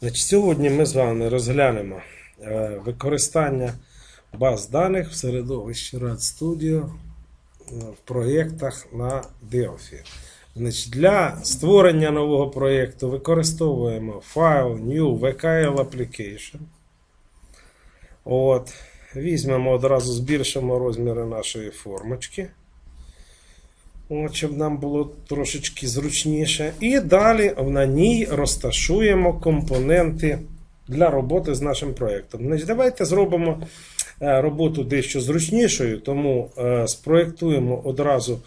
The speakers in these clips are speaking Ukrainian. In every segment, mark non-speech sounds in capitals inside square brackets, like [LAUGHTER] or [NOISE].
Значить, сьогодні ми з вами розглянемо е, використання баз даних в середовищі RAD Studio в проєктах на Delphi. Значить, для створення нового проєкту використовуємо файл New VKL Application. От. Візьмемо одразу збільшимо розміри нашої формочки. От, щоб нам було трошечки зручніше. І далі на ній розташуємо компоненти для роботи з нашим проєктом. Давайте зробимо е, роботу дещо зручнішою, тому е, спроєктуємо одразу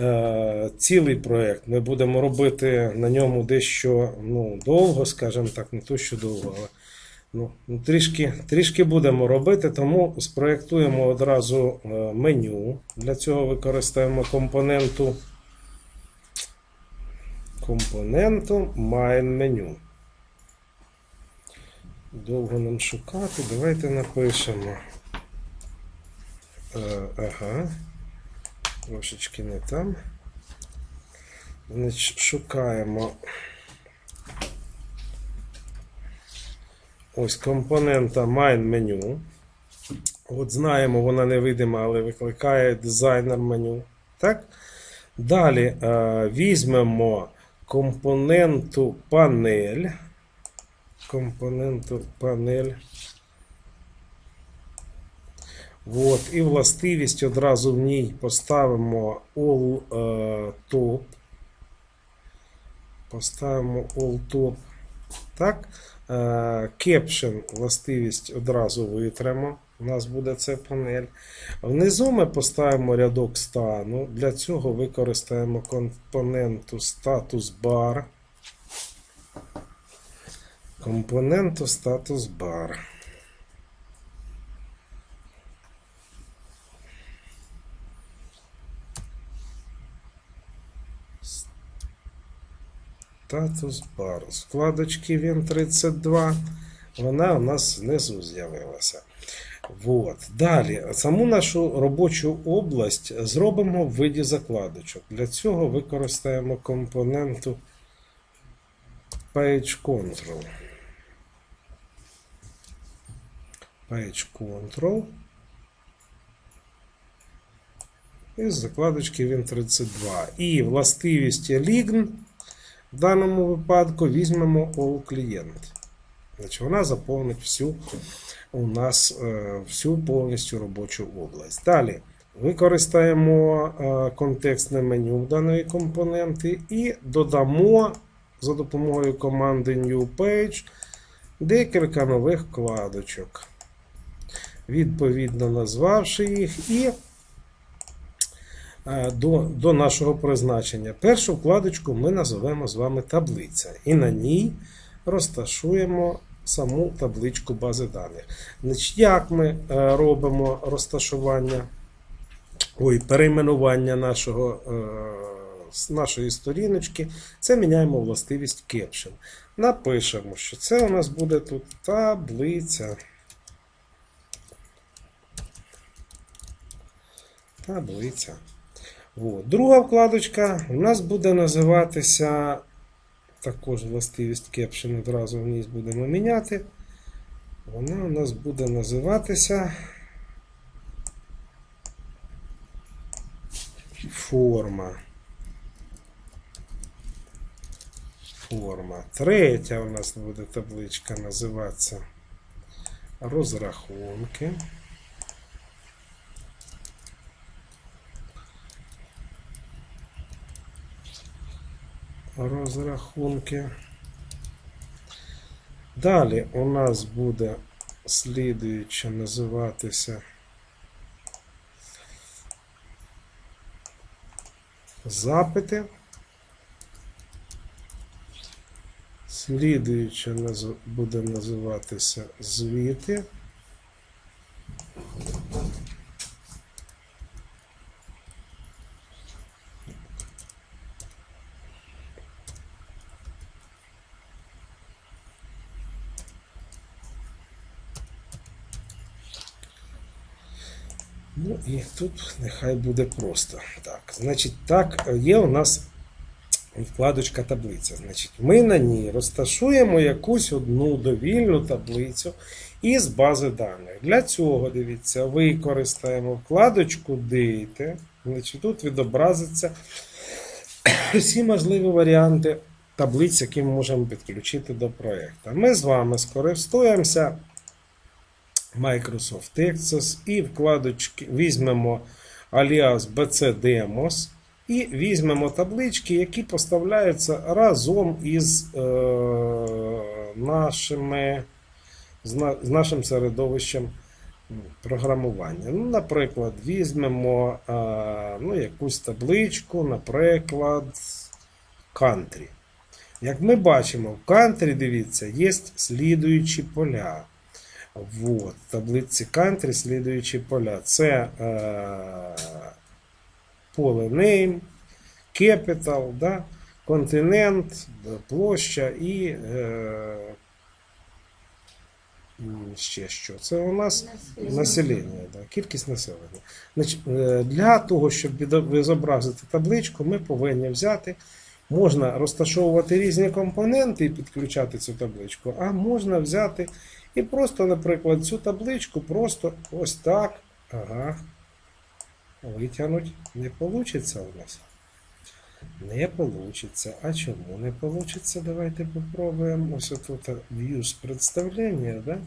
е, цілий проєкт. Ми будемо робити на ньому дещо ну, довго, скажімо так, не то що довго, але ну, трішки, трішки будемо робити, тому спроєктуємо одразу е, меню. Для цього використаємо компоненту компоненту Main Menu. Довго нам шукати. Давайте напишемо. Е, ага. Трошечки не там. Шукаємо. Ось компонента Main меню. От знаємо, вона невидима, але викликає дизайнер меню. Так? Далі е, візьмемо компоненту панель. Компоненту панель. От, і властивість одразу в ній поставимо all е, top. Поставимо all top. Так. Е, Caption властивість одразу витримо. У нас буде це панель. Внизу ми поставимо рядок стану. Для цього використаємо компоненту status bar. Компоненту status bar. Статус бар. Складочки Win32. Вона у нас знизу з'явилася. Вот. Далі, саму нашу робочу область зробимо в виді закладочок. Для цього використаємо компоненту Page Control. Page Control. Із закладочки Win32. І властивість Lign в даному випадку візьмемо All Client. Значить, вона заповнить всю у нас е, всю повністю робочу область. Далі використаємо е, контекстне меню даної компоненти і додамо за допомогою команди New Page декілька нових вкладочок. Відповідно назвавши їх і до, до нашого призначення. Першу вкладочку ми називаємо з вами таблиця. І на ній розташуємо саму табличку бази даних. Значить, Як ми е, робимо розташування, ой, перейменування нашого, е, нашої сторіночки, це міняємо властивість Caption. Напишемо, що це у нас буде тут таблиця. Таблиця. От. Друга вкладочка у нас буде називатися також властивість Caption одразу вниз будемо міняти. Вона у нас буде називатися форма. Форма. Третя у нас буде табличка називатися розрахунки. Розрахунки. Далі у нас буде слідуюче називатися запити. Слідуюче буде називатися звіти. Ну і тут нехай буде просто. Так, значить, так, є у нас Вкладочка таблиця. Значить, ми на ній розташуємо якусь одну довільну таблицю із бази даних. Для цього, дивіться, використаємо вкладочку Data. Значить, тут відобразиться всі можливі варіанти таблиць, які ми можемо підключити до проєкту. Ми з вами скористуємося Microsoft Access і вкладочки візьмемо alias BC Demos і візьмемо таблички, які поставляються разом із е, нашими, з, на, з нашим середовищем програмування. Ну, наприклад, візьмемо е, ну, якусь табличку, наприклад, country. Як ми бачимо, в country, дивіться, є слідуючі поля. Вот, в таблиці country слідуючі поля. Це е, поле name, capital, да, континент, площа і е, ще що. Це у нас населення, да, кількість населення. Значить, е, для того, щоб відобразити табличку, ми повинні взяти. Можна розташовувати різні компоненти і підключати цю табличку, а можна взяти і просто, наприклад, цю табличку просто ось так. Ага. Витягнути не вийде у нас. Не вийде. А чому не вийде? Давайте попробуємо. Ось тут views представлення, да?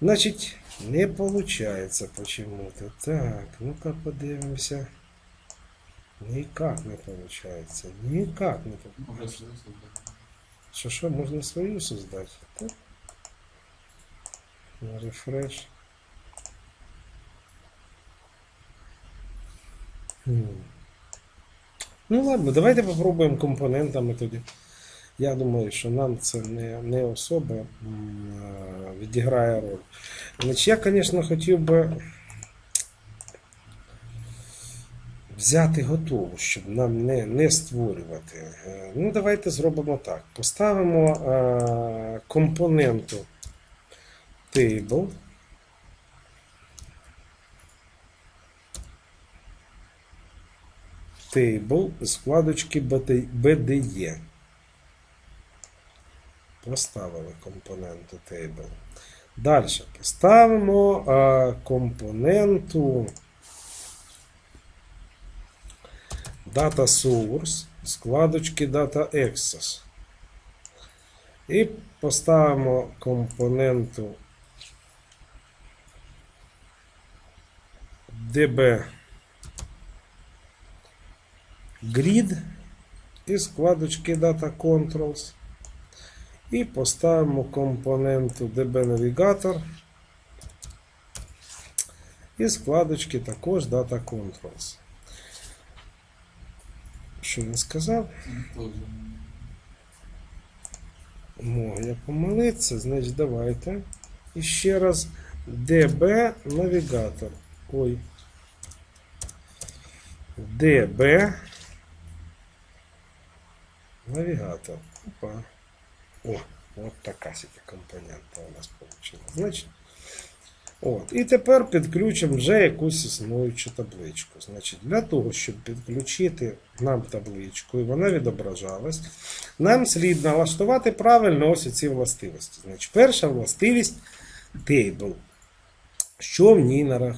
Значить, не виходить почему-то. Так, ну-ка подивимося. Никак не получается. Никак не получается. Що що, можна свою создати? Так? На рефреш. Ну ладно, давайте попробуємо компонентами тоді. Я думаю, що нам це не, не е, відіграє роль. Значить, я, звісно, хотів би взяти готову, щоб нам не, не створювати. Е, Ну, давайте зробимо так. Поставимо е, компоненту table. Table з вкладочки BDE. Поставили компоненту table. Далі поставимо е, компоненту Data Source, складочки Data Access. І поставимо компоненту DB Grid і складочки Data Controls. І поставимо компоненту DB Navigator. І складочки також Data Controls. Що він сказав? Мог я помилитися, значить давайте. І ще раз DB навігатор. Ой. DB навігатор. Опа. О, от така сіті компонента у нас вийшла. Значить. От. І тепер підключимо вже якусь існуючу табличку. Значить, Для того, щоб підключити нам табличку, і вона відображалась, нам слід налаштувати правильно ось ці властивості. Значить, Перша властивість table. Що в ній е,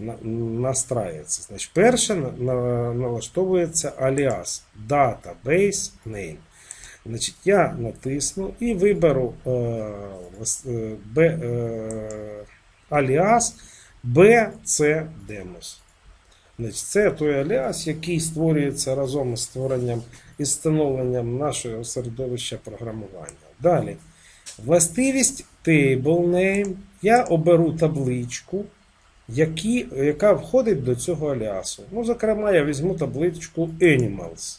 на- настраюється? Значить, перше на- на- налаштовується аліас database name. Значить, я натисну і виберу е, е, аліас BC Demos. Значить, це той аліас, який створюється разом із створенням і встановленням нашого середовища програмування. Далі. Властивість Table Name. Я оберу табличку, які, яка входить до цього аліасу. Ну, зокрема, я візьму табличку Animals.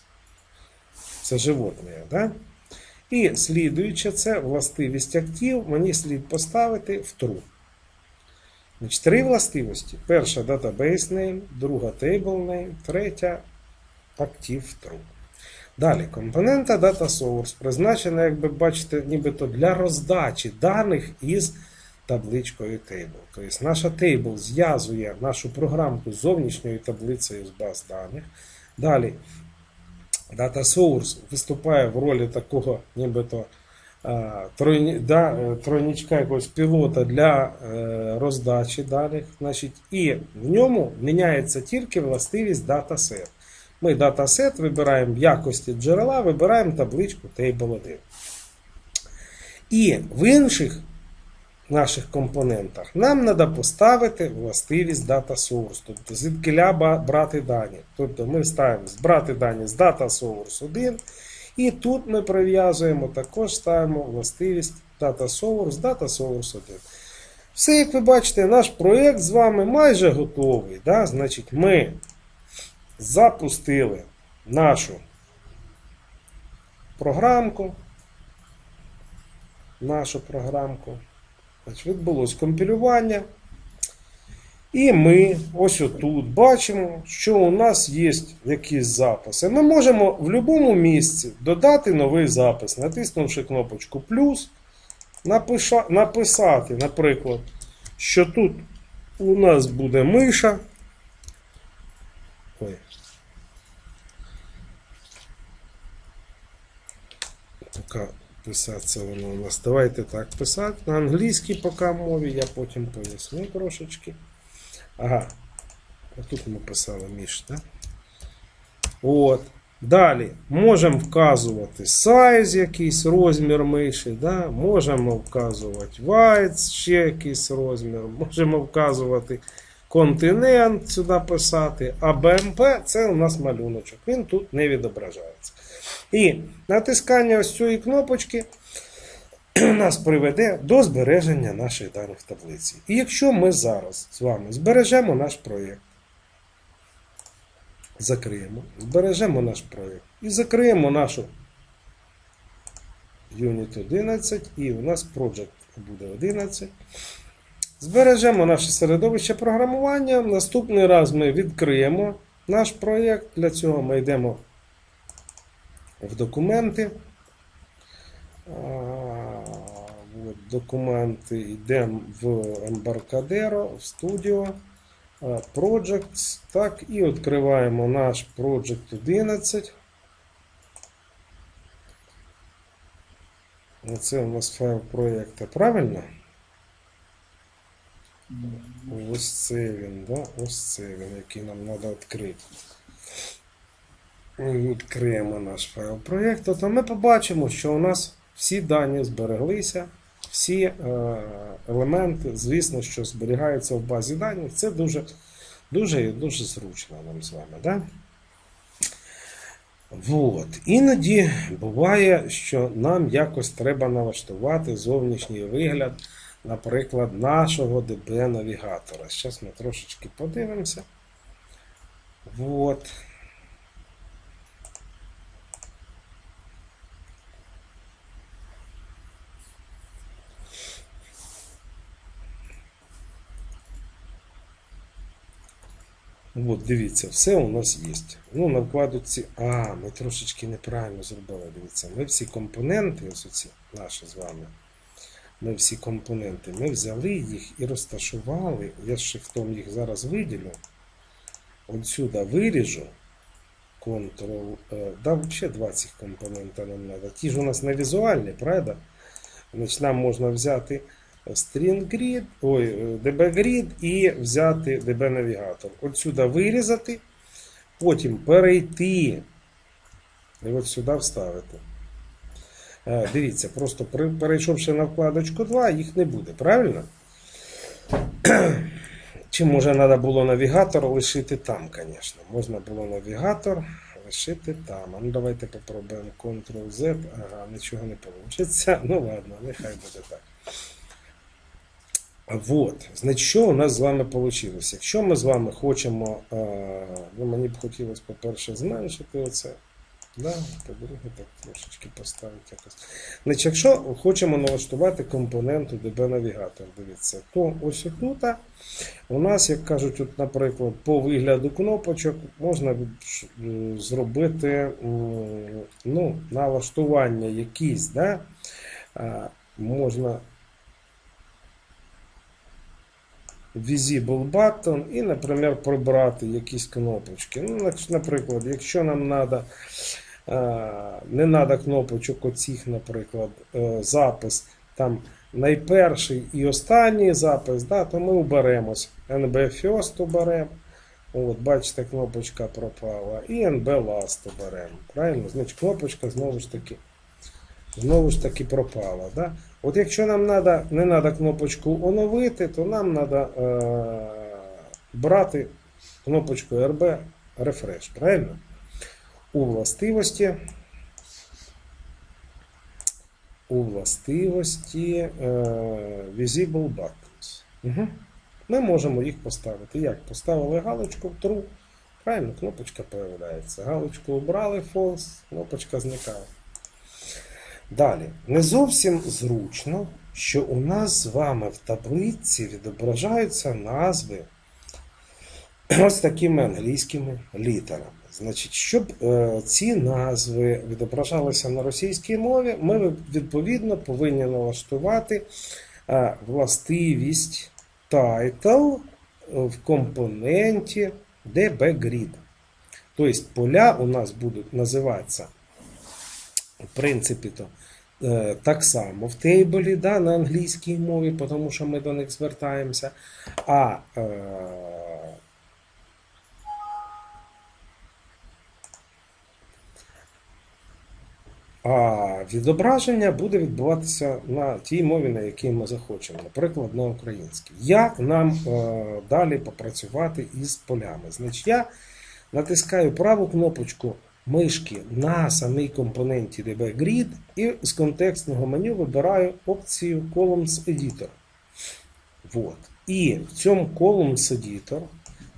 Це животне, да? І слідуюче, це властивість актив, мені слід поставити в true. Значить, три властивості. Перша database name, друга table name, третя active true. Далі, компонента Data Source призначена, як ви бачите, нібито для роздачі даних із табличкою Table. Тобто наша Table зв'язує нашу програмку з зовнішньою таблицею з баз даних. Далі Data Source виступає в ролі такого нібито е, тройні, да, е, тройничка якогось пілота для е, роздачі даних. Значить, і в ньому міняється тільки властивість датасет. Ми датасет вибираємо якості джерела, вибираємо табличку Table 1. І в інших наших компонентах нам треба поставити властивість Data Source, тобто звідкиля ба- брати дані. Тобто ми ставимо збрати дані з Data Source 1, і тут ми прив'язуємо, також ставимо властивість Data Source, Data Source 1. Все, як ви бачите, наш проєкт з вами майже готовий. Да? Значить, ми запустили нашу програмку. Нашу програмку. Значить, відбулось компілювання. І ми ось отут бачимо, що у нас є якісь записи. Ми можемо в будь-якому місці додати новий запис, натиснувши кнопочку плюс, написати, наприклад, що тут у нас буде миша. Ой. Поки писатися воно у нас. Давайте так писати. На англійській поки мові, я потім поясню трошечки. Ага. Отут ми писали між, так? От. Далі можемо вказувати size, якийсь розмір миші, да? можемо вказувати white, ще якийсь розмір, можемо вказувати континент сюди писати, а BMP це у нас малюночок. Він тут не відображається. І натискання ось цієї кнопочки [CLEARS THROAT] нас приведе до збереження наших даних таблиці. І якщо ми зараз з вами збережемо наш проєкт, закриємо, збережемо наш проєкт і закриємо нашу Unit 11, і у нас Project буде 11. Збережемо наше середовище програмування. Наступний раз ми відкриємо наш проєкт. Для цього ми йдемо в документи. От, документи йдемо в Embarcadero, в Studio, Projects. Так, і відкриваємо наш Project 11. Оце у нас файл проєкту, правильно? Ось це він, да? Ось це він, який нам треба відкрити. Відкриємо наш файл проєкту, то ми побачимо, що у нас всі дані збереглися, всі е, елементи, звісно, що зберігаються в базі даних. Це дуже, дуже і дуже зручно нам з вами. Да? Вот. Іноді буває, що нам якось треба налаштувати зовнішній вигляд, наприклад, нашого DB-навігатора. Зараз ми трошечки подивимося. Вот. От, дивіться, все у нас є. Ну, на вкладці. А, ми трошечки неправильно зробили. Дивіться, ми всі компоненти, ось оці наші з вами. Ми всі компоненти, ми взяли їх і розташували. Я з шифтом їх зараз виділю. От сюди виріжу. Ctrl. е, Да, взагалі два цих компонента нам треба. Ті ж у нас не візуальні, правда? Значить, нам можна взяти string grid, ой, е, db grid і взяти db навігатор. От сюди вирізати, потім перейти і от сюди вставити. Е, Дивіться, просто перейшовши на вкладочку 2, їх не буде, правильно? Чи може треба було навігатор лишити там, звісно. Можна було навігатор лишити там. А ну давайте попробуємо Ctrl-Z. Ага, нічого не вийде. Ну ладно, нехай буде так. Вот. Значить, що у нас з вами вийшло? Якщо ми з вами хочемо, ну мені б хотілося, по-перше, зменшити оце. Да, по-друге, так трошечки поставити якось. Значить, якщо хочемо налаштувати компоненту DB навігатор, дивіться, то ось тут у нас, як кажуть, от, наприклад, по вигляду кнопочок можна е, зробити ну, налаштування якісь, да? Можна Visible button і, наприклад, прибрати якісь кнопочки. Ну, наприклад, якщо нам треба не треба кнопочок оцих, наприклад, е, запис там найперший і останній запис, да, то ми уберемось. NB First уберемо. От, бачите, кнопочка пропала. І NB Last уберемо. Правильно? Значить, кнопочка знову ж таки. Знову ж таки пропала. Да? От якщо нам надо, не треба кнопочку оновити, то нам треба е, брати кнопочку RB Refresh. Правильно? У властивості. У властивості е, Visible Buttons. Угу. Ми можемо їх поставити. Як? Поставили галочку True. Правильно, кнопочка появляється. Галочку обрали False, кнопочка зникає. Далі, не зовсім зручно, що у нас з вами в таблиці відображаються назви ось такими англійськими літерами. Значить, щоб е, ці назви відображалися на російській мові, ми відповідно повинні налаштувати е, властивість title в компоненті dbgrid. Тобто поля у нас будуть називатися в принципі, то так само в тейблі да, на англійській мові, тому що ми до них звертаємося. А е, А відображення буде відбуватися на тій мові, на якій ми захочемо, наприклад, на українській. Як нам е, далі попрацювати із полями? Значить, я натискаю праву кнопочку мишки на самій компоненті DB Grid і з контекстного меню вибираю опцію Columns Editor. Вот. І в цьому Columns Editor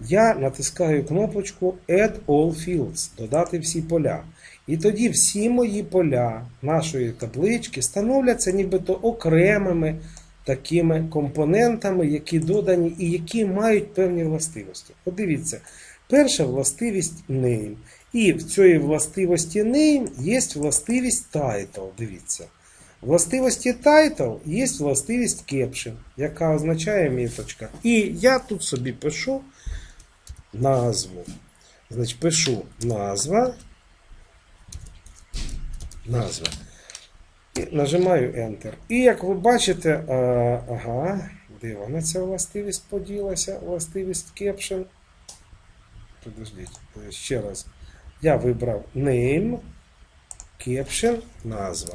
я натискаю кнопочку Add All Fields, додати всі поля. І тоді всі мої поля нашої таблички становляться нібито окремими такими компонентами, які додані і які мають певні властивості. Подивіться, перша властивість name. І в цій властивості name є властивість title. Дивіться. Властивості title є властивість caption, яка означає міточка. І я тут собі пишу назву. Значить, пишу назва. Назва. І нажимаю Enter. І як ви бачите, а, ага, де вона ця властивість поділася, властивість caption. Подождіть, ще раз. Я вибрав name, caption, назва.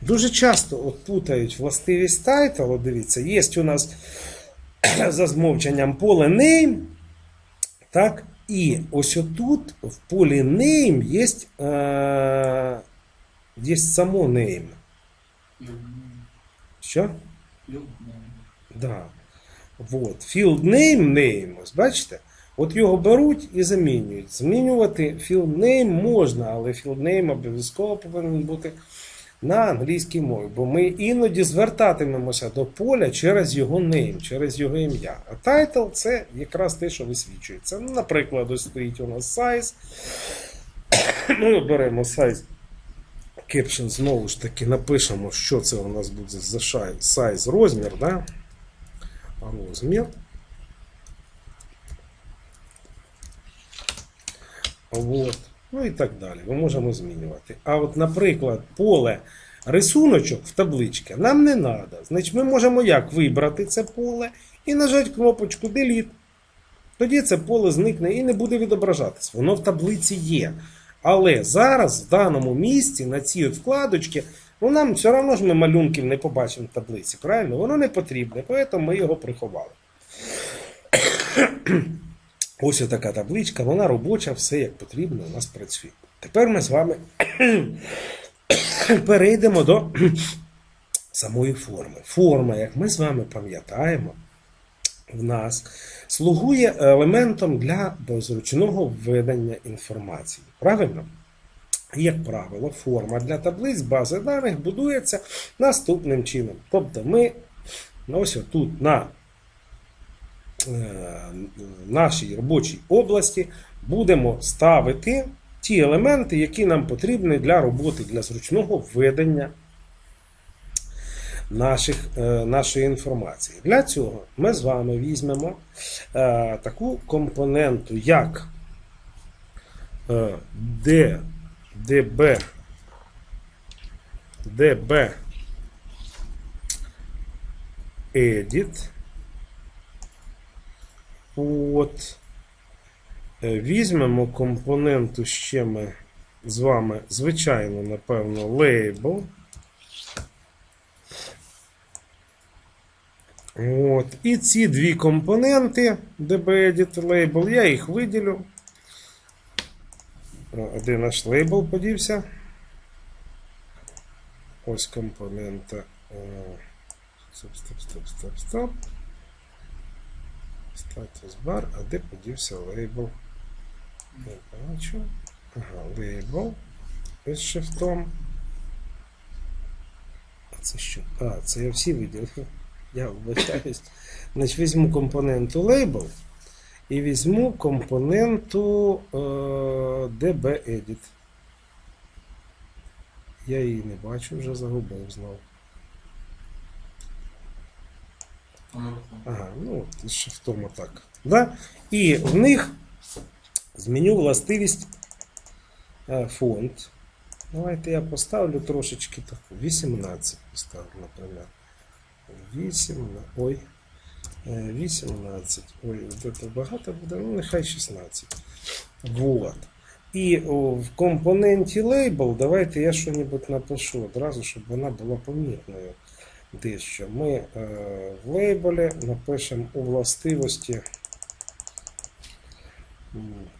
Дуже часто от путають властивість title, от дивіться, є у нас [CLEARS THROAT] за змовченням поле name. Так, і ось отут в полі name є, е, є само name. Що? Да. Вот. Field name name, ось бачите? От його беруть і замінюють. Змінювати field можна, але field обов'язково повинен бути на англійській мові, бо ми іноді звертатимемося до поля через його name, через його ім'я. А title це якраз те, що висвічується. Ну, Наприклад, ось стоїть у нас size. [COUGHS] Ми беремо size. Caption знову ж таки напишемо, що це у нас буде за size розмір. Да? Розмір. От. Ну і так далі. Ми можемо змінювати. А от, наприклад, поле рисуночок в табличці нам не треба. Значить, ми можемо як вибрати це поле і нажати кнопочку Delete. Тоді це поле зникне і не буде відображатись. Воно в таблиці є. Але зараз, в даному місці, на цій от вкладочці, ну нам все одно ж ми малюнків не побачимо в таблиці. Правильно? Воно не потрібне, тому ми його приховали. Ось така табличка, вона робоча, все як потрібно у нас працює. Тепер ми з вами [COUGHS] перейдемо до [COUGHS] самої форми. Форма, як ми з вами пам'ятаємо, в нас слугує елементом для зручного введення інформації. Правильно? Як правило, форма для таблиць бази даних будується наступним чином. Тобто ми ось тут на нашій робочій області будемо ставити ті елементи, які нам потрібні для роботи, для зручного введення наших, нашої інформації. Для цього ми з вами візьмемо таку компоненту, як DB DB Edit. От. Е, Візьмемо компоненту ще ми з вами, звичайно, напевно, лейбл. От. І ці дві компоненти DB-Edit Label, я їх виділю. Де наш лейбл подівся? Ось компонента. Стоп, стоп, стоп, стоп, стоп. Статус бар, а де подівся лейбл? Не бачу. Ага, лейбл. Із шифтом. А це що? А, це я всі виділив. [LAUGHS] Я вибачаюсь. Значить, візьму компоненту label і візьму компоненту е, db-edit. Я її не бачу, вже загубив знову. Ага, ну от, із шифтом отак. Да? І в них зміню властивість е, фонд. Давайте я поставлю трошечки таку. 18 поставлю, наприклад. 8, ой, е, 18. Ой, це багато буде, ну нехай 16. Вот. І в компоненті label давайте я що-небудь напишу одразу, щоб вона була помітною. Дещо. Ми е, в лейбелі напишемо у властивості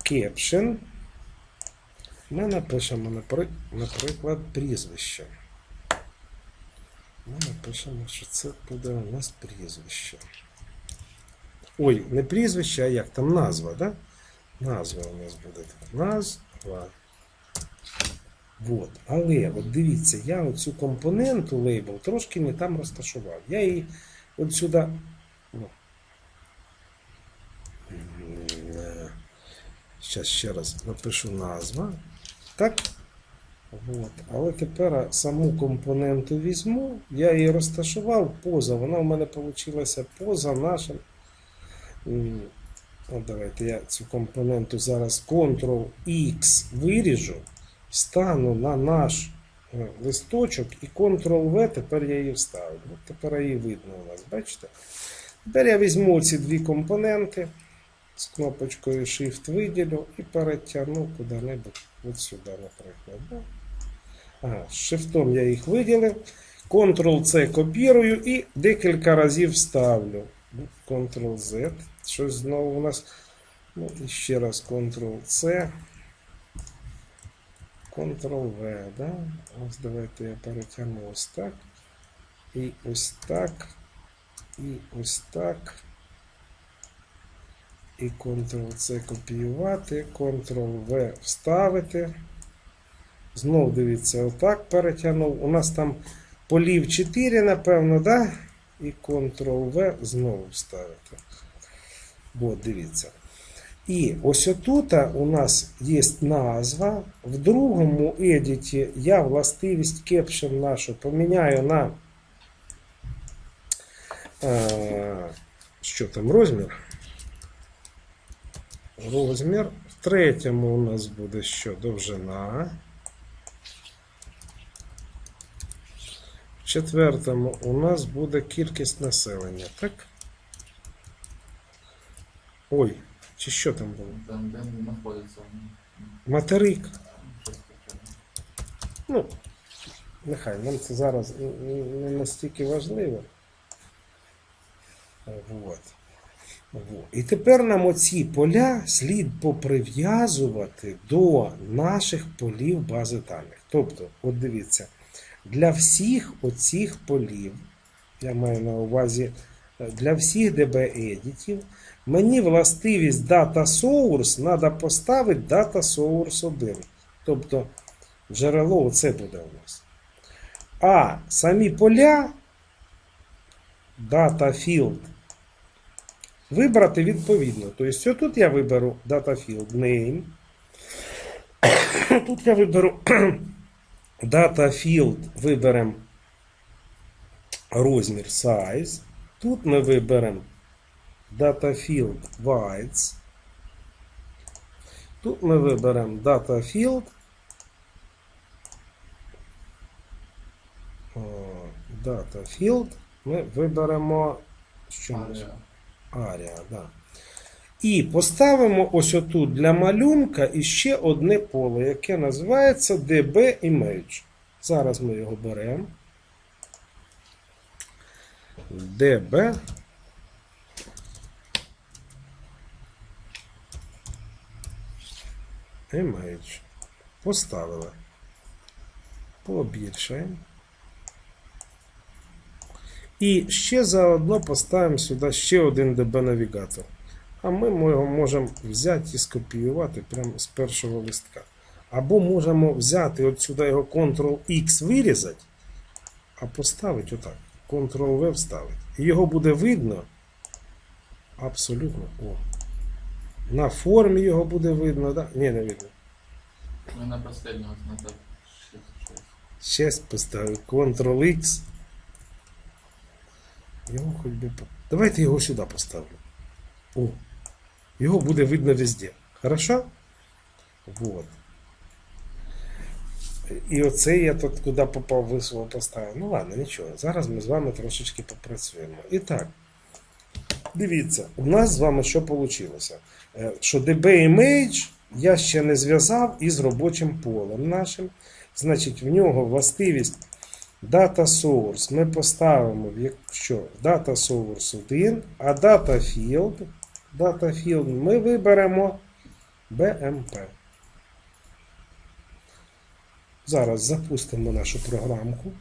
caption. Ми напишемо, наприклад, прізвище. Ми напишемо, що це буде у нас прізвище. Ой, не прізвище, а як там назва, да? Назва у нас буде. Назва. Вот. Але от дивіться, я оцю компоненту лейбл трошки не там розташував. Я її от сюди. Ну. Зараз ще раз напишу назва. Так? От. Але тепер саму компоненту візьму, я її розташував поза, вона в мене вийшла поза нашим. От давайте я цю компоненту зараз Ctrl-X виріжу, стану на наш е, листочок і Ctrl-V, тепер я її вставлю. От тепер її видно у нас, бачите? Тепер я візьму ці дві компоненти з кнопочкою Shift виділю і перетягну куди-небудь от сюди, наприклад. Ага, з шифтом я їх виділив. Ctrl-C копірую і декілька разів вставлю. Ctrl-Z. Щось знову у нас. Ну, і ще раз Ctrl-C. Ctrl-V. Да? Ось давайте я перетягну ось так. І ось так. І ось так. І Ctrl-C копіювати, Ctrl-V вставити. Знов дивіться, отак перетягнув. У нас там полів 4, напевно, да? І Ctrl-V знову вставити. От, дивіться. І ось отут у нас є назва. В другому едіті я властивість caption нашу поміняю на. Е, що там, розмір? Розмір. В третьому у нас буде що? Довжина. В четвертому у нас буде кількість населення, так? Ой, чи що там було? Там, де знаходиться. Материк. Ну, нехай, нам це зараз не настільки важливо. Вот. Вот. І тепер нам оці поля слід поприв'язувати до наших полів бази даних. Тобто, от дивіться, для всіх оцих полів, я маю на увазі для всіх DB-едітів, мені властивість Data Source треба поставити Data Source 1. Тобто джерело оце буде у нас. А самі поля Data Field вибрати відповідно. Тобто, тут я виберу Data Field Name. Тут я виберу Data Field, виберемо розмір Size. Тут ми виберемо DataField Bytes. Тут ми виберемо DataField DataField Ми виберемо Area. Area, да. І поставимо ось отут для малюнка іще одне поле, яке називається DB Image. Зараз ми його беремо. DB. Image. Поставили. Побільшаємо. І ще заодно поставимо сюди ще один DB-навігатор. А ми його можемо взяти і скопіювати прямо з першого листка. Або можемо взяти от сюди його Ctrl-X вирізати, а поставити отак. Ctrl-V вставити. І його буде видно абсолютно. О. На формі його буде видно, да? Ні, не видно. Ми на последнього на так 6, 6. Щас поставив Ctrl-X. Його хоч би. Давайте його сюди поставлю. О. Його буде видно везде. Хорошо? Вот. І оце я тут куди попав високо поставив. Ну ладно, нічого. Зараз ми з вами трошечки попрацюємо. І так. Дивіться, у нас з вами що вийшло? Що DB Image я ще не зв'язав із робочим полем нашим. Значить, в нього властивість Data Source ми поставимо, в як- Data Source 1, а Data Field, Data Field ми виберемо BMP. Зараз запустимо нашу програмку.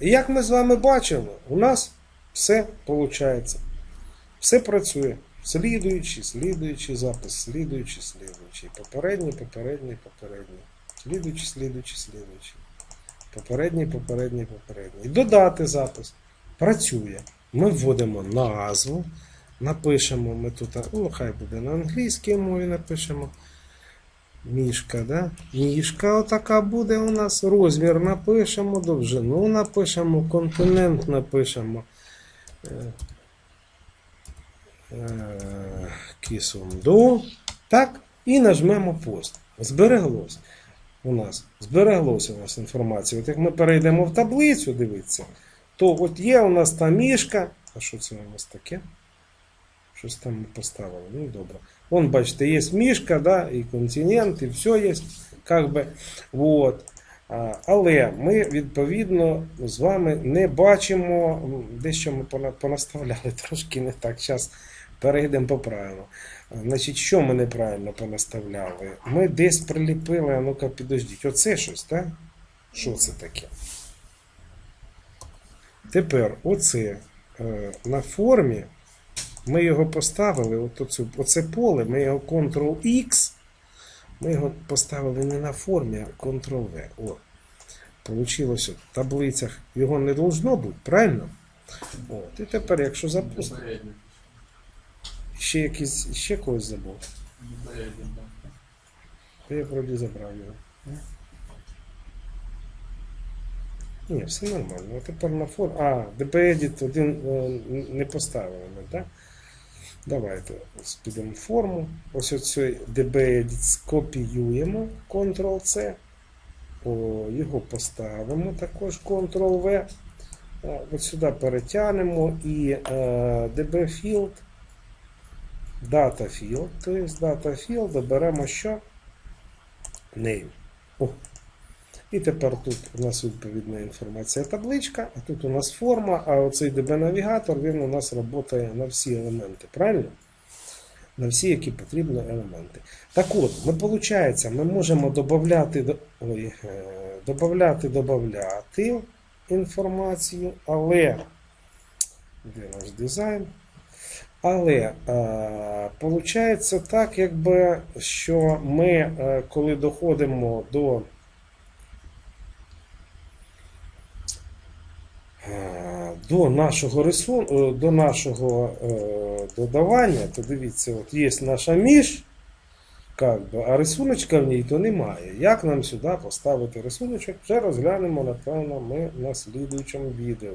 І як ми з вами бачимо, у нас все виходить. Все працює. Слідуючий, слідуючий запис, слідуючий, слідуючий. Попередній, попередній, попередній. Слідуючий, слідуючий, слідуючий. Попередній, попередній, попередній. Додати запис. Працює. Ми вводимо назву. Напишемо ми тут, ну, хай буде на англійській мові напишемо. Мішка, да? Мішка отака буде у нас. Розмір напишемо, довжину напишемо, континент напишемо. Е, е, Кісунду. Так, і нажмемо пост. Збереглось у нас. Збереглося у нас інформація. От як ми перейдемо в таблицю, дивіться, то от є у нас та мішка. А що це у нас таке? Щось там ми поставили. Ну, добре. Вон, бачите, є мішка, да, і континент, і все є. Как би, вот. Але ми відповідно з вами не бачимо, дещо ми понаставляли [LAUGHS] трошки не так. Зараз перейдемо поправимо. Значить, що ми неправильно понаставляли? Ми десь приліпили, ну-ка підождіть. Оце щось, так? Що це таке? Тепер оце е, на формі ми його поставили, от оцю, оце поле, ми його Ctrl-X, ми його поставили не на формі, а Ctrl-V. О, Получилося в таблицях його не должно бути, правильно? От, і тепер, якщо запустимо, ще якийсь, ще когось забув. Я вроді забрав його. Ні, все нормально. А тепер на фон. А, DB-Edit один е, не поставили ми, так? Давайте підемо в форму. Ось оцей DB-Edit скопіюємо Ctrl-C. Його поставимо також Ctrl-V. Е, От сюди перетягнемо і DB Field. Data Field, тобто Data Field, доберемо що? Name. І тепер тут у нас відповідна інформація табличка, а тут у нас форма, а оцей DB-навігатор він у нас працює на всі елементи, правильно? На всі, які потрібні елементи. Так от, ми, виходить, ми можемо додати, ой, е, додати, додати інформацію, але де наш дизайн? Але е, виходить так, якби, що ми, е, коли доходимо до до нашого рисунку, до нашого е, додавання, то дивіться, от є наша між, как би, а рисуночка в ній то немає. Як нам сюди поставити рисуночок, вже розглянемо, напевно, ми на слідуючому відео.